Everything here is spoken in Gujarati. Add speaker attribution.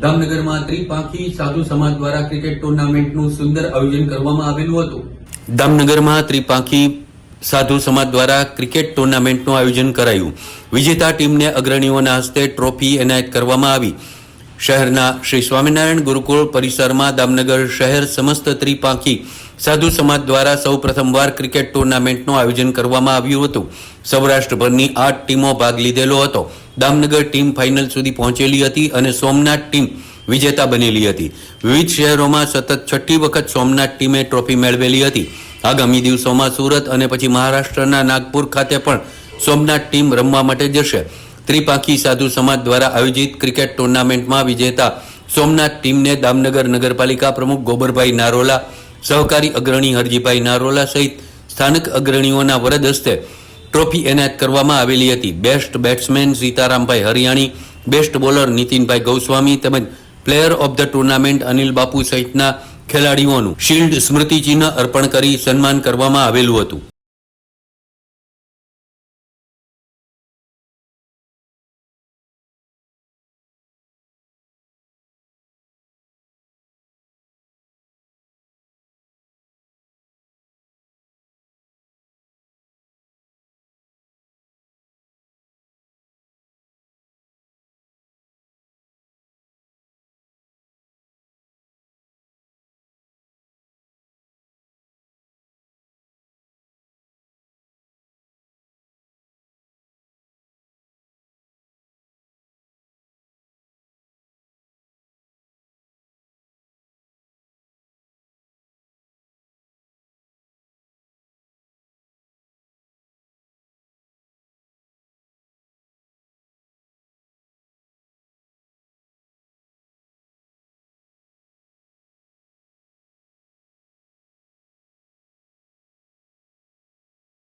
Speaker 1: દામનગરમાં ત્રિપાંખી સાધુ સમાજ દ્વારા ક્રિકેટ ટુર્નામેન્ટનું સુંદર આયોજન કરવામાં આવેલું હતું. દામનગરમાં ત્રિપાંખી સાધુ સમાજ દ્વારા ક્રિકેટ ટુર્નામેન્ટનું આયોજન કરાયું. વિજેતા ટીમને અગ્રણીઓના હસ્તે ટ્રોફી એનાયત કરવામાં આવી. શહેરના શ્રી સ્વામિનારાયણ ગુરુકુળ પરિસરમાં દામનગર શહેર સમસ્ત ત્રિપાંખી સાધુ સમાજ દ્વારા સૌ પ્રથમવાર ક્રિકેટ ટુર્નામેન્ટનું આયોજન કરવામાં આવ્યું હતું. સૌરાષ્ટ્રભરની આઠ ટીમો ભાગ લીધેલો હતો. દામનગર ટીમ ફાઇનલ સુધી પહોંચેલી હતી અને સોમનાથ ટીમ વિજેતા બનેલી હતી. વિવિધ શહેરોમાં સતત છઠ્ઠી વખત સોમનાથ ટીમે ટ્રોફી મેળવેલી હતી. આગામી દિવસોમાં સુરત અને પછી મહારાષ્ટ્રના નાગપુર ખાતે પણ સોમનાથ ટીમ રમવા માટે જશે. ત્રિપાંખી સાધુ સમાજ દ્વારા આયોજિત ક્રિકેટ ટુર્નામેન્ટમાં વિજેતા સોમનાથ ટીમને દામનગર નગરપાલિકા પ્રમુખ ગોબરભાઈ નારોલા સહકારી અગ્રણી હરજીભાઈ નારોલા સહિત સ્થાનિક અગ્રણીઓના વરદ હસ્તે ટ્રોફી એનાયત કરવામાં આવેલી હતી. Best batsman Sitarambhai Hariyani, best bowler Nitinbhai Goswami તેમજ player of the tournament Anil Bapu સહિતના ખેલાડીઓનું શિલ્ડ સ્મૃતિચિહ્ન અર્પણ કરી સન્માન કરવામાં આવેલું હતું.